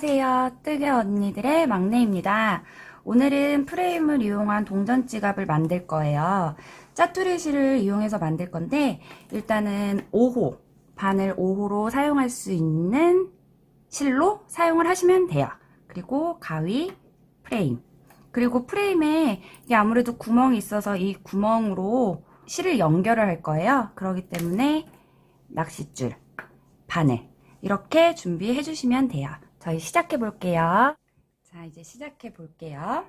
안녕하세요. 뜨개 언니들의 막내입니다. 오늘은 프레임을 이용한 동전 지갑을 만들 거예요. 짜투리 실을 이용해서 만들 건데 일단은 5호, 바늘 5호로 사용할 수 있는 실로 사용을 하시면 돼요. 그리고 가위, 프레임. 그리고 프레임에 이게 아무래도 구멍이 있어서 이 구멍으로 실을 연결을 할 거예요. 그렇기 때문에 낚싯줄, 바늘 이렇게 준비해 주시면 돼요. 저희 시작해 볼게요. 자, 이제 시작해 볼게요.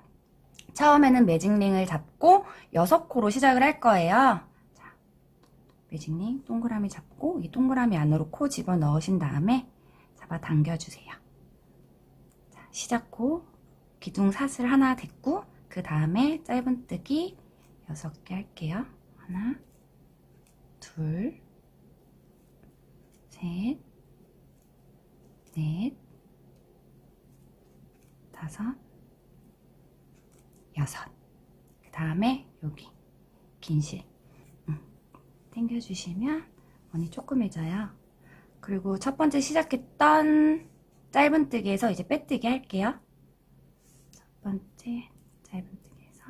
처음에는 매직링을 잡고 6코로 시작을 할 거예요. 자, 매직링 동그라미 잡고 이 동그라미 안으로 코 집어 넣으신 다음에 잡아 당겨 주세요. 자, 시작 코 기둥 사슬 하나 됐고 그 다음에 짧은뜨기 6개 할게요. 하나, 둘, 셋, 넷, 다섯, 여섯. 그 다음에 여기 긴 실. 음, 당겨주시면 원이 조그매져요. 그리고 첫 번째 시작했던 짧은 뜨기에서 이제 빼뜨기 할게요. 첫 번째 짧은 뜨기에서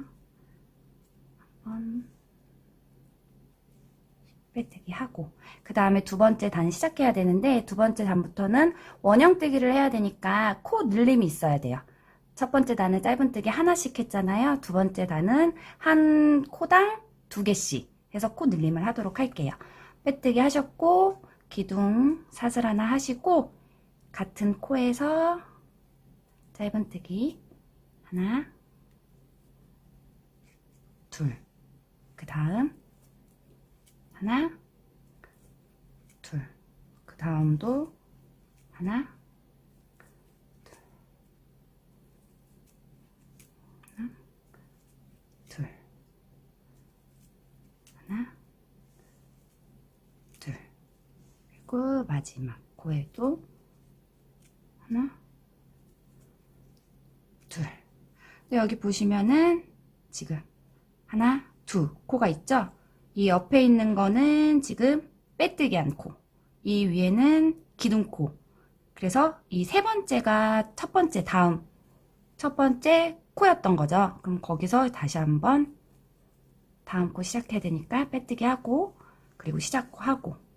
한번 빼뜨기 하고 그 다음에 두 번째 단 시작해야 되는데 두 번째 단부터는 원형 뜨기를 해야 되니까 코 늘림이 있어야 돼요. 첫 번째 단은 짧은뜨기 하나씩 했잖아요. 두 번째 단은 한 코당 두 개씩 해서 코 늘림을 하도록 할게요. 빼뜨기 하셨고 기둥 사슬 하나 하시고 같은 코에서 짧은뜨기 하나 둘 그 다음 하나, 둘. 그 다음도 하나, 둘. 하나, 둘. 하나, 둘. 그리고 마지막 코에도 하나, 둘. 여기 보시면은 지금 하나, 두 코가 있죠? 이 옆에 있는 거는 지금 빼뜨기 한 코. 이 위에는 기둥코. 그래서 이 세 번째가 첫 번째 다음 첫 번째 코였던 거죠. 그럼 거기서 다시 한번 다음 코 시작해야 되니까 빼뜨기 하고 그리고 시작 코 하고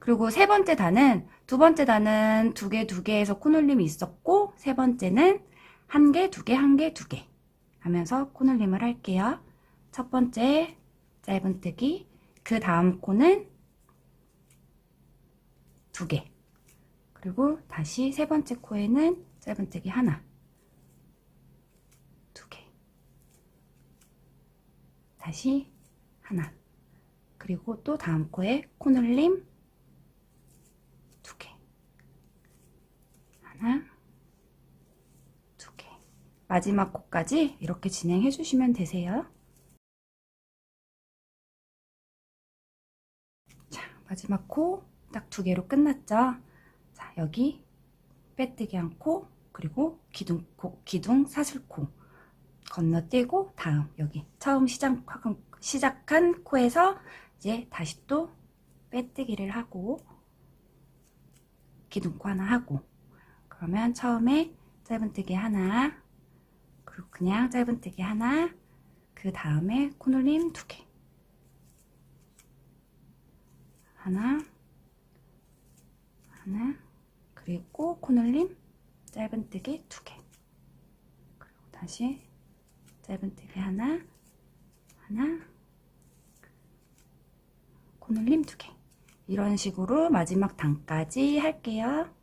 그리고 세 번째 단은 두 번째 단은 두 개 두 개에서 코놀림이 있었고 세 번째는 한 개, 두 개, 한 개, 두 개 하면서 코놀림을 할게요. 첫 번째 짧은뜨기 그 다음 코는 두 개. 그리고 다시 세 번째 코에는 짧은뜨기 하나. 두 개. 다시 하나. 그리고 또 다음 코에 코늘림 두 개 하나 두 개 마지막 코까지 이렇게 진행해 주시면 되세요. 마지막 코 딱 두 개로 끝났죠? 자, 여기 빼뜨기 한 코, 그리고 기둥, 코, 기둥 사슬코 건너뛰고 다음 여기 처음 시작, 시작한 코에서 이제 다시 또 빼뜨기를 하고 기둥코 하나 하고 그러면 처음에 짧은뜨기 하나 그리고 그냥 짧은뜨기 하나 그 다음에 코놀림 두 개. 하나 하나 그리고 코늘림 짧은뜨기 두 개. 그리고 다시 짧은뜨기 하나 하나 코늘림 두 개. 이런 식으로 마지막 단까지 할게요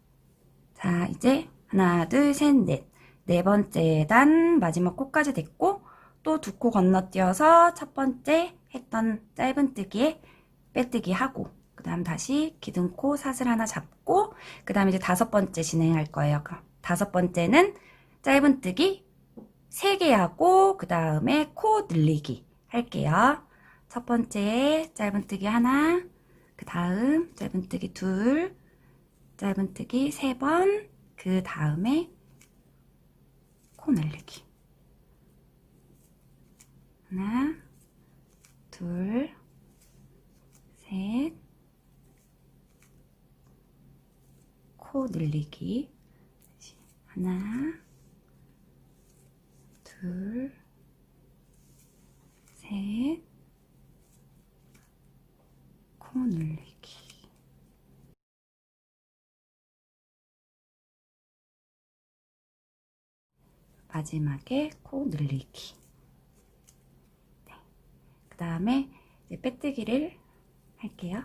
자 이제 하나 둘 셋 넷 네 번째 단 마지막 코까지 됐고 또 두 코 건너뛰어서 첫 번째 했던 짧은뜨기에 빼뜨기 하고 그 다음 다시 기둥코 사슬 하나 잡고 그 다음 이제 다섯 번째 진행할 거예요. 그럼 다섯 번째는 짧은뜨기 3개 하고 그 다음에 코 늘리기 할게요. 첫 번째 짧은뜨기 하나 그 다음 짧은뜨기 둘 짧은뜨기 세번그 다음에 코 늘리기 하나 둘 셋, 코 늘리기 하나, 둘, 셋, 코 눌리기. 마지막에 코 늘리기. 네. 그 다음에 이제 빼뜨기를 할게요.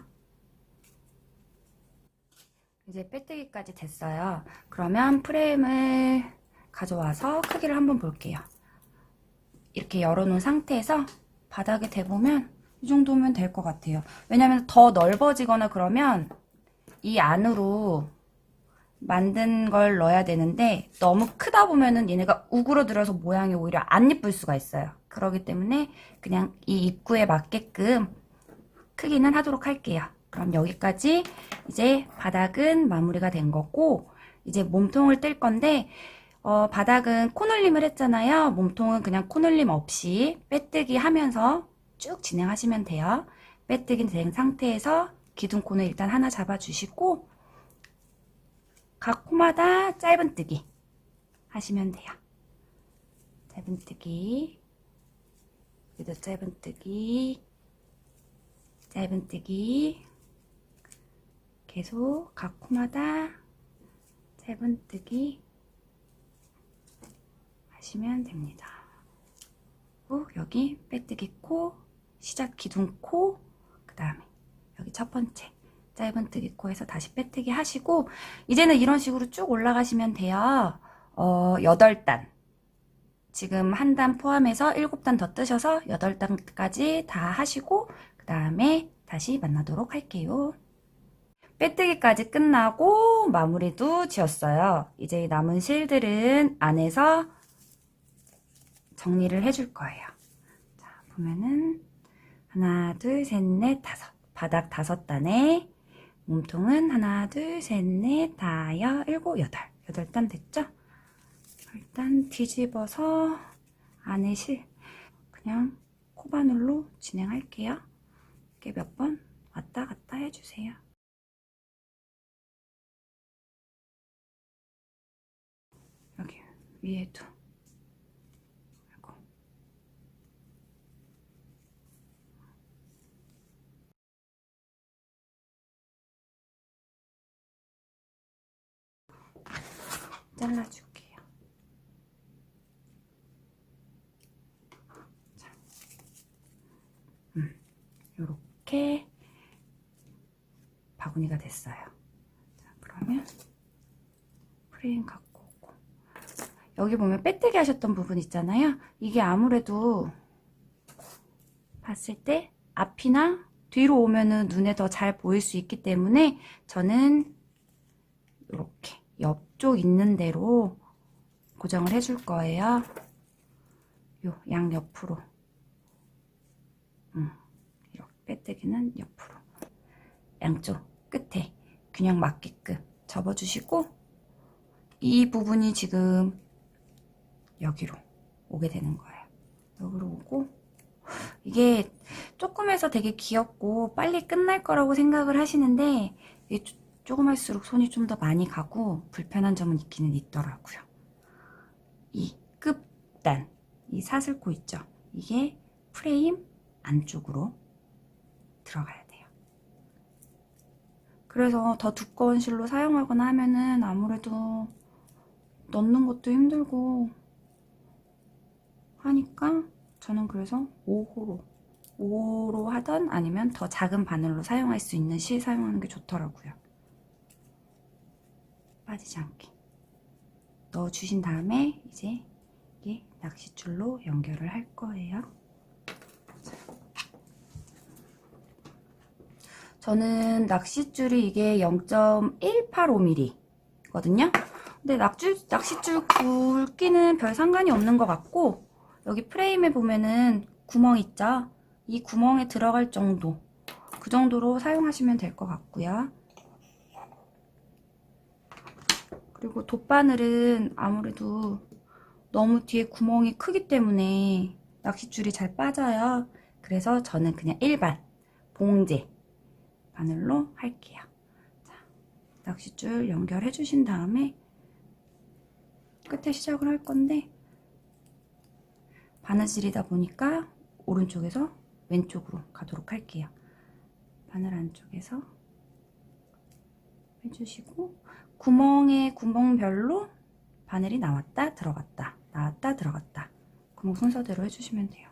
이제 빼뜨기까지 됐어요. 그러면 프레임을 가져와서 크기를 한번 볼게요. 이렇게 열어놓은 상태에서 바닥에 대보면 이 정도면 될 것 같아요. 왜냐면 더 넓어지거나 그러면 이 안으로 만든 걸 넣어야 되는데 너무 크다 보면은 얘네가 우그러들어서 모양이 오히려 안 예쁠 수가 있어요. 그러기 때문에 그냥 이 입구에 맞게끔 크기는 하도록 할게요. 그럼 여기까지 이제 바닥은 마무리가 된 거고 이제 몸통을 뜰 건데 어, 바닥은 코늘림을 했잖아요. 몸통은 그냥 코늘림 없이 빼뜨기 하면서 쭉 진행하시면 돼요. 빼뜨기 된 상태에서 기둥 코는 일단 하나 잡아주시고 각 코마다 짧은뜨기 하시면 돼요. 짧은뜨기 여기도 짧은뜨기 짧은뜨기 계속 각 코마다 짧은뜨기 하시면 됩니다. 여기 빼뜨기 코, 시작 기둥 코, 그 다음에 여기 첫 번째 짧은뜨기 코에서 다시 빼뜨기 하시고 이제는 이런 식으로 쭉 올라가시면 돼요. 어, 8단. 지금 한 단 포함해서 7단 더 뜨셔서 8단까지 다 하시고 그 다음에 다시 만나도록 할게요. 빼뜨기까지 끝나고 마무리도 지었어요. 이제 남은 실들은 안에서 정리를 해줄 거예요. 자, 보면은 하나, 둘, 셋, 넷, 다섯. 바닥 다섯 단에 몸통은 하나, 둘, 셋, 넷, 다여, 일곱, 여덟. 여덟 단 됐죠? 일단 뒤집어서 안에 실 그냥 코바늘로 진행할게요. 이렇게 몇 번 왔다 갔다 해주세요. 여기 위에도 잘라줄게요. 자, 음, 요렇게 바구니가 됐어요. 자, 그러면 프레임 갖고 오고 여기 보면 빼뜨기 하셨던 부분 있잖아요. 이게 아무래도 봤을 때 앞이나 뒤로 오면은 눈에 더 잘 보일 수 있기 때문에 저는 이렇게 옆쪽 있는 대로 고정을 해줄 거예요. 요 양옆으로. 음, 이렇게 빼뜨기는 옆으로. 양쪽 끝에 균형 맞게끔 접어주시고 이 부분이 지금 여기로 오게 되는 거예요. 여기로 오고 이게 조금 해서 되게 귀엽고 빨리 끝날 거라고 생각을 하시는데 조- 조금 할수록 손이 좀 더 많이 가고 불편한 점은 있기는 있더라고요. 이 끝단, 이 사슬코 있죠? 이게 프레임 안쪽으로 들어가야 돼요. 그래서 더 두꺼운 실로 사용하거나 하면은 아무래도 넣는 것도 힘들고 하니까 저는 그래서 5호로 5호로 하던 아니면 더 작은 바늘로 사용할 수 있는 실 사용하는 게 좋더라고요. 빠지지 않게 넣어 주신 다음에 이제 이게 낚싯줄로 연결을 할 거예요. 저는 낚싯줄이 이게 0.185mm 거든요. 근데 낚줄, 낚싯줄 굵기는 별 상관이 없는 것 같고 여기 프레임에 보면은 구멍 있죠? 이 구멍에 들어갈 정도 그 정도로 사용하시면 될 것 같고요. 그리고 돗바늘은 아무래도 너무 뒤에 구멍이 크기 때문에 낚싯줄이 잘 빠져요. 그래서 저는 그냥 일반 봉제 바늘로 할게요. 자, 낚싯줄 연결해 주신 다음에 끝에 시작을 할 건데 바느질이다 보니까 오른쪽에서 왼쪽으로 가도록 할게요. 바늘 안쪽에서 해주시고 구멍에 구멍별로 바늘이 나왔다 들어갔다 나왔다 들어갔다 구멍 순서대로 해주시면 돼요.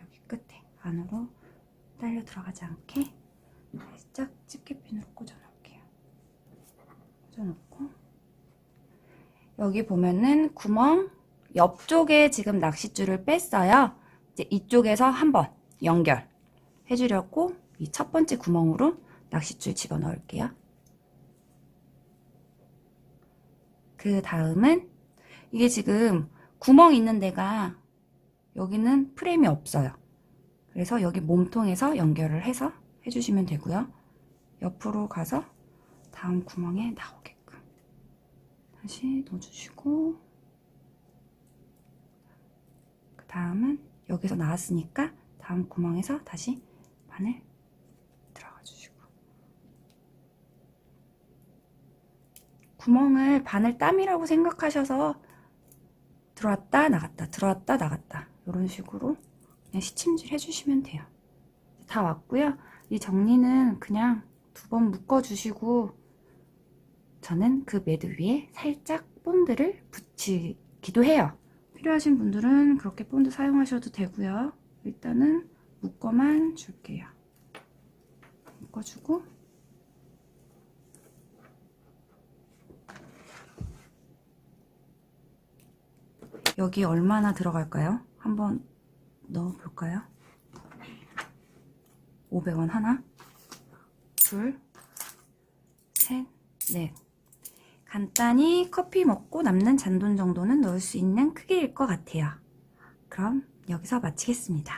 여기 끝에 안으로 딸려 들어가지 않게 살짝 집게핀으로 꽂아 놓을게요. 꽂아 놓고 여기 보면은 구멍 옆쪽에 지금 낚싯줄을 뺐어요. 이제 이쪽에서 한번 연결 해주려고 이 첫 번째 구멍으로 낚싯줄 집어 넣을게요. 그 다음은 이게 지금 구멍 있는 데가 여기는 프레임이 없어요. 그래서 여기 몸통에서 연결을 해서 해주시면 되고요. 옆으로 가서 다음 구멍에 나오게끔 다시 넣어주시고 그 다음은 여기서 나왔으니까 다음 구멍에서 다시 바늘 들어가 주시고 구멍을 바늘 땀이라고 생각하셔서 들어왔다 나갔다 들어왔다 나갔다 이런 식으로 그냥 시침질 해주시면 돼요. 다 왔고요. 이 정리는 그냥 두 번 묶어 주시고 저는 그 매드 위에 살짝 본드를 붙이기도 해요. 필요하신 분들은 그렇게 본드 사용하셔도 되고요. 일단은 묶어만 줄게요. 묶어주고 여기 얼마나 들어갈까요? 한번 넣어볼까요? 500원 하나, 둘, 셋, 넷. 간단히 커피 먹고 남는 잔돈 정도는 넣을 수 있는 크기일 것 같아요. 그럼 여기서 마치겠습니다.